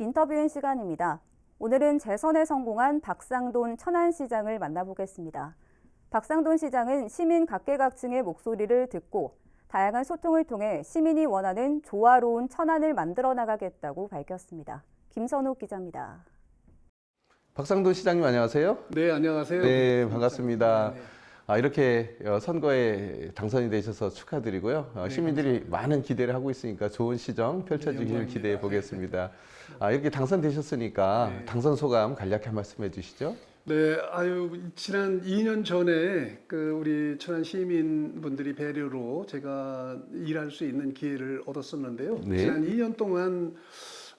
인터뷰인 시간입니다. 오늘은 재선에 성공한 박상돈 천안시장을 만나보겠습니다. 박상돈 시장은 시민 각계각층의 목소리를 듣고 다양한 소통을 통해 시민이 원하는 조화로운 천안을 만들어 나가겠다고 밝혔습니다. 김선욱 기자입니다. 박상돈 시장님 안녕하세요. 네, 안녕하세요. 네, 반갑습니다. 네, 이렇게 어, 선거에 당선이 되셔서 축하드리고요. 어, 네, 시민들이 많은 기대를 하고 있으니까 좋은 시정 펼쳐지기를 영광입니다. 기대해 보겠습니다. 아, 이렇게 당선되셨으니까 네. 당선 소감 간략히 한 말씀 해주시죠. 네, 아유 지난 2년 전에 그 우리 천안 시민분들이 배려로 제가 일할 수 있는 기회를 얻었었는데요. 네. 지난 2년 동안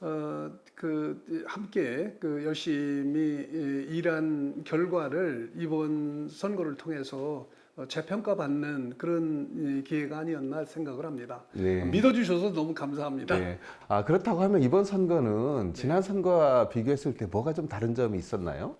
어, 그 함께 그 열심히 예, 일한 결과를 이번 선거를 통해서 어, 재평가받는 그런 이 기회가 아니었나 생각을 합니다. 네. 믿어주셔서 너무 감사합니다. 네. 아, 그렇다고 하면 이번 선거는 지난 선거와 비교했을 때 뭐가 좀 다른 점이 있었나요?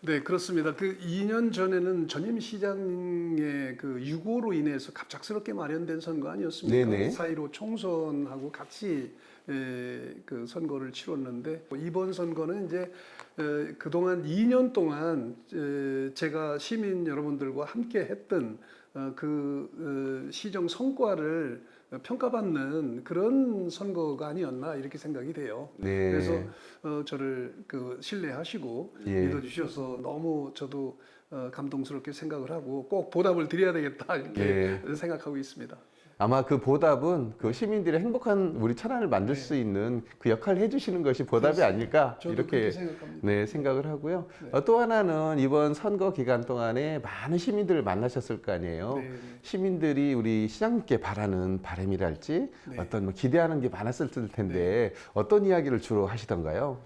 네, 그렇습니다. 그 2년 전에는 전임 시장의 그 유고로 인해서 갑작스럽게 마련된 선거 아니었습니까? 네네. 사이로 총선하고 같이 에, 그 선거를 치렀는데 이번 선거는 이제 에, 그동안 2년 동안 에, 제가 시민 여러분들과 함께 했던 어, 그 어, 시정 성과를 평가받는 그런 선거가 아니었나 이렇게 생각이 돼요. 네. 그래서 어, 저를 그 신뢰하시고 예. 믿어주셔서 너무 저도 어, 감동스럽게 생각을 하고 꼭 보답을 드려야 되겠다 이렇게 예. 생각하고 있습니다. 아마 그 보답은 그 시민들의 행복한 우리 천안을 만들 네. 수 있는 그 역할을 해주시는 것이 보답이 아닐까 저도 이렇게 그렇게 생각합니다. 네, 생각을 하고요. 네. 어, 또 하나는 이번 선거 기간 동안에 많은 시민들을 만나셨을 거 아니에요. 네, 네. 시민들이 우리 시장님께 바라는 바람이랄지 네. 어떤 뭐 기대하는 게 많았을 텐데 어떤 이야기를 주로 하시던가요?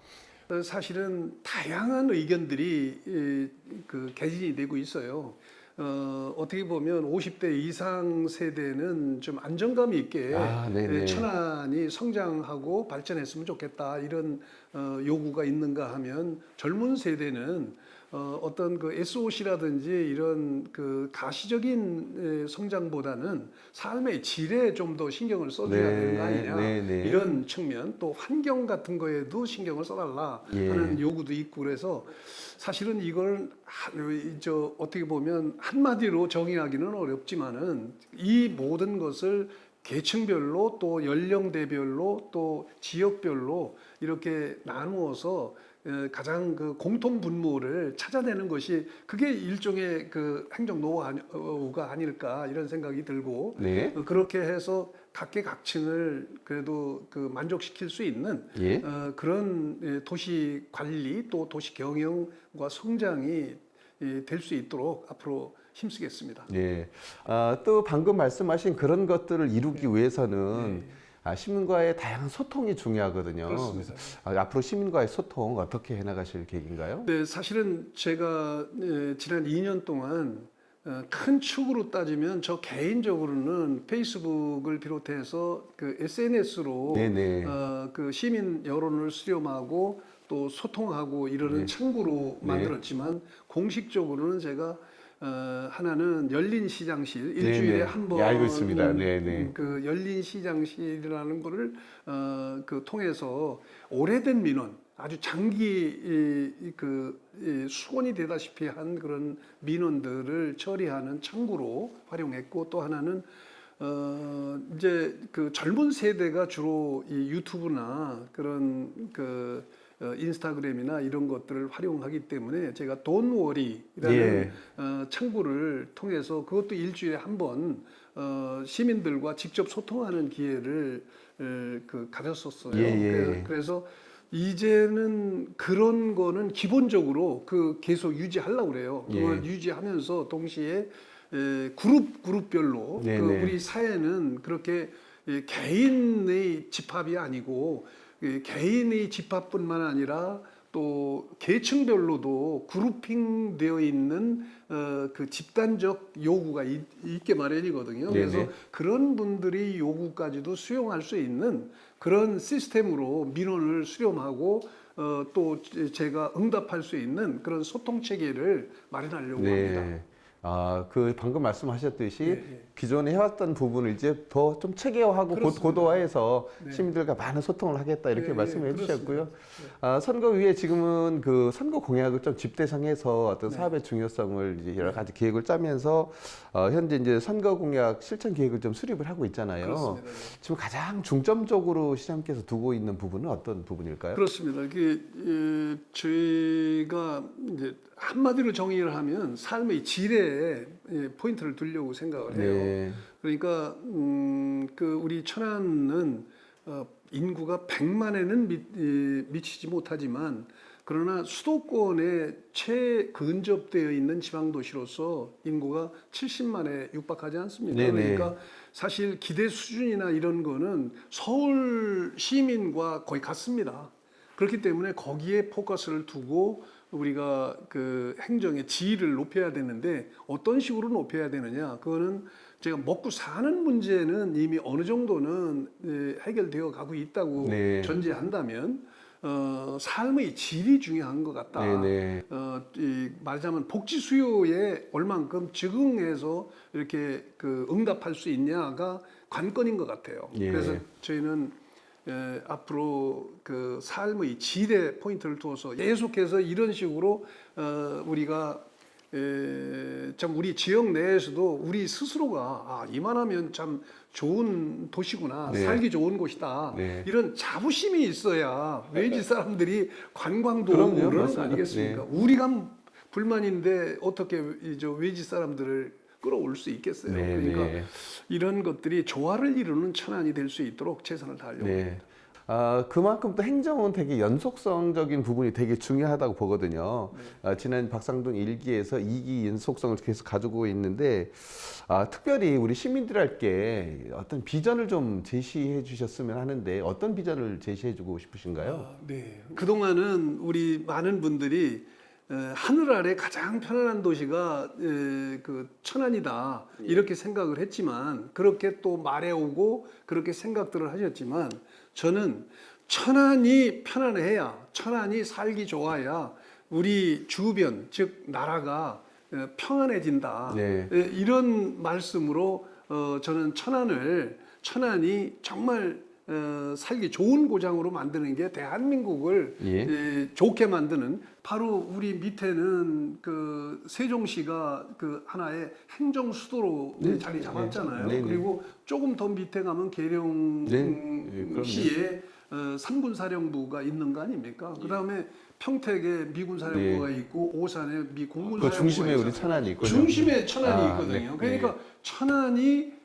어, 사실은 다양한 의견들이 이, 그 개진이 되고 있어요. 어, 어떻게 보면 50대 이상 세대는 좀 안정감 있게 아, 네네. 예, 천안이 성장하고 발전했으면 좋겠다 이런 어, 요구가 있는가 하면 젊은 세대는 어, 어떤 그 SOC라든지 이런 그 가시적인 에, 성장보다는 삶의 질에 좀 더 신경을 써줘야 네, 되는 거 아니냐 네, 네. 이런 측면 또 환경 같은 거에도 신경을 써달라 예. 하는 요구도 있고 그래서 사실은 이걸 하- 저 어떻게 보면 한마디로 정의하기는 어렵지만은 이 모든 것을 계층별로 또 연령대별로 또 지역별로 이렇게 나누어서 에, 가장 그 공통 분모를 찾아내는 것이 그게 일종의 그 행정 노하우가 아닐까 이런 생각이 들고 네. 어, 그렇게 해서 각계각층을 그래도 그 만족시킬 수 있는 예. 어, 그런 예, 도시 관리 또 도시 경영과 성장이 될 수 있도록 앞으로 힘쓰겠습니다. 예. 아, 또 방금 말씀하신 그런 것들을 이루기 위해서는 네. 아, 시민과의 다양한 소통이 중요하거든요. 그렇습니다. 아, 앞으로 시민과의 소통 어떻게 해나가실 계획인가요? 네, 사실은 제가 예, 지난 2년 동안 어, 큰 축으로 따지면 저 개인적으로는 페이스북을 비롯해서 그 SNS로. 어, 그 시민 여론을 수렴하고 또 소통하고 이러는 네. 창구로 네. 만들었지만 공식적으로는 제가 어, 하나는 열린 시장실 일주일에 네네. 한번 예, 알고 있습니다. 네네. 그 열린 시장실이라는 거를 어, 그 통해서 오래된 민원 아주 장기 이, 이, 그 이, 수건이 되다시피 한 그런 민원들을 처리하는 창구로 활용했고 또 하나는 어 이제 그 젊은 세대가 주로 이 유튜브나 그런 그 어, 인스타그램이나 이런 것들을 활용하기 때문에 제가 돈워리라는 예. 어, 창구를 통해서 그것도 일주일에 한 번 어, 시민들과 직접 소통하는 기회를 에, 그 가졌었어요. 예, 예. 그래- 그래서 이제는 그런 거는 기본적으로 그 계속 유지하려고 그래요. 그걸 예. 유지하면서 동시에 에, 그룹 그룹별로 네, 그 네. 우리 사회는 그렇게 예, 개인의 집합이 아니고 예, 개인의 집합뿐만 아니라 또 계층별로도 그룹핑 되어 있는 어, 그 집단적 요구가 있, 게 마련이거든요. 네네. 그래서 그런 분들이 요구까지도 수용할 수 있는 그런 시스템으로 민원을 수렴하고 어, 또 제- 제가 응답할 수 있는 그런 소통 체계를 마련하려고 합니다. 네. 아, 그 방금 말씀하셨듯이 예, 예. 기존에 해왔던 부분을 이제 더 좀 체계화하고 고-. 고도화해서 네. 시민들과 많은 소통을 하겠다 이렇게 예, 말씀해 예, 주셨고요. 아, 선거 위에 지금은 그 선거 공약을 좀 집대성해서 어떤 네. 사업의 중요성을 이제 여러 가지 계획을 짜면서 어, 현재 이제 선거 공약 실천 계획을 좀 수립을 하고 있잖아요. 그렇습니다. 네. 지금 가장 중점적으로 시장께서 두고 있는 부분은 어떤 부분일까요? 그렇습니다. 이게 예, 저희가 이제 한마디로 정의를 하면 삶의 질에 예, 포인트를 두려고 생각을 해요. 네. 그러니까 음, 그 우리 천안은 어, 인구가 100만에는 미, 예, 미치지 못하지만 그러나 수도권에 최 근접되어 있는 지방 도시로서 인구가 70만에 육박하지 않습니까? 네네. 그러니까 사실 기대 수준이나 이런 거는 서울 시민과 거의 같습니다. 그렇기 때문에 거기에 포커스를 두고 우리가 그 행정의 지위를 높여야 되는데 어떤 식으로 높여야 되느냐 그거는 제가 먹고 사는 문제는 이미 어느 정도는 예, 해결되어 가고 있다고 네. 전제한다면 어, 삶의 질이 중요한 것 같다. 네네. 어, 이 말하자면 복지 수요에 얼만큼 적응해서 이렇게 그 응답할 수 있냐가 관건인 것 같아요. 예. 그래서 저희는 에, 앞으로 그 삶의 질에 포인트를 두어서 계속해서 이런 식으로 어, 우리가 에, 참 우리 지역 내에서도 우리 스스로가 아, 이만하면 참 좋은 도시구나 네. 살기 좋은 곳이다 네. 이런 자부심이 있어야 외지 사람들이 관광도 그러는 거. 아니겠습니까? 우리가 불만인데 어떻게 이저 외지 사람들을 끌어올 수 있겠어요? 네, 그러니까 네. 이런 것들이 조화를 이루는 천안이 될 수 있도록 최선을 다하려고 네. 아, 그만큼 또 행정은 되게 연속성적인 부분이 되게 중요하다고 보거든요. 아, 지난 박상동 1기에서 2기 연속성을 계속 가지고 있는데, 아, 특별히 우리 시민들에게 어떤 비전을 좀 제시해 주셨으면 하는데, 어떤 비전을 제시해 주고 싶으신가요? 아, 네. 그동안은 우리 많은 분들이 에, 하늘 아래 가장 편안한 도시가 에, 그 천안이다. 이렇게 생각을 했지만 그렇게 또 말해오고 그렇게 생각들을 하셨지만 저는 천안이 편안해야 천안이 살기 좋아야 우리 주변 즉 나라가 에, 평안해진다. 네. 에, 이런 말씀으로 어, 저는 천안을 천안이 정말 어, 살기 좋은 고장으로 만드는 게 대한민국을 예. 에, 좋게 만드는 바로 우리 밑에는 그 세종시가 그 하나의 행정 수도로 네. 자리 잡았잖아요. 네, 네. 그리고 조금 더 밑에 가면 네. 예. 계룡시에 어, 삼군 사령부가 있는 거 아닙니까? 그다음에 평택에 미군 사령부가 있고 오산에 미그 공군사령부가 중심에 우리 있잖아요. 천안이 있거든요. 중심에 천안이 아, 있거든요. 네. 그러니까 천안이 에,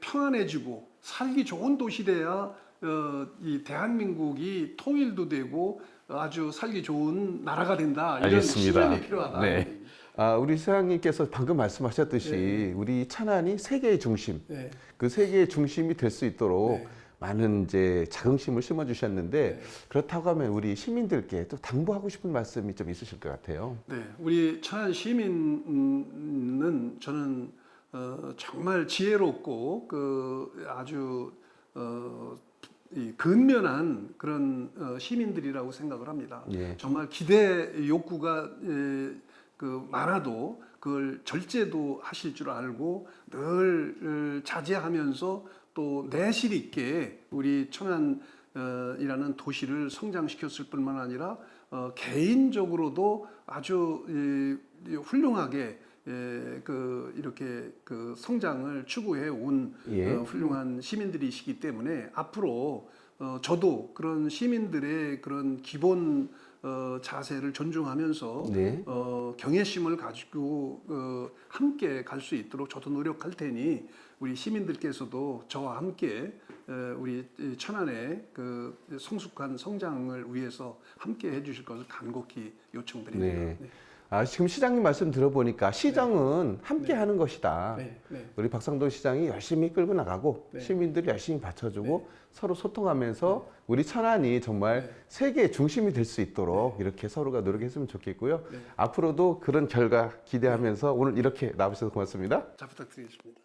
평안해지고 살기 좋은 도시 돼야 어, 이 대한민국이 통일도 되고 아주 살기 좋은 나라가 된다. 이런 알겠습니다. 실현이 필요하다. 네. 아, 우리 사장님께서 방금 말씀하셨듯이 네. 우리 천안이 세계의 중심, 네. 그 세계의 중심이 될 수 있도록 네. 많은 이제 자긍심을 심어주셨는데 네. 그렇다고 하면 우리 시민들께 또 당부하고 싶은 말씀이 좀 있으실 것 같아요. 네, 우리 천안 시민은 저는 어, 정말 지혜롭고 그 아주 어, 이 근면한 그런 어, 시민들이라고 생각을 합니다. 예. 정말 기대 욕구가 에, 그 많아도 그걸 절제도 하실 줄 알고 늘 어, 자제하면서 또 내실 있게 우리 천안이라는 도시를 성장시켰을 뿐만 아니라 어, 개인적으로도 아주 훌륭하게 예, 그 이렇게 그 성장을 추구해 온 예. 어, 훌륭한 시민들이시기 때문에 앞으로 어, 저도 그런 시민들의 그런 기본 어, 자세를 존중하면서 네. 어, 경외심을 가지고 어, 함께 갈 수 있도록 저도 노력할 테니 우리 시민들께서도 저와 함께 에, 우리 이 천안의 그 성숙한 성장을 위해서 함께 해주실 것을 간곡히 요청드립니다. 네. 아, 지금 시장님 말씀 들어보니까 시정은 함께 네. 하는 것이다. 네, 네. 우리 박상도 시장이 열심히 끌고 나가고 네. 시민들이 열심히 받쳐주고 서로 소통하면서 우리 천안이 정말 세계의 중심이 될 수 있도록 이렇게 서로가 노력했으면 좋겠고요. 네. 앞으로도 그런 결과 기대하면서 오늘 이렇게 나오셔서 고맙습니다. 잘 부탁드리겠습니다.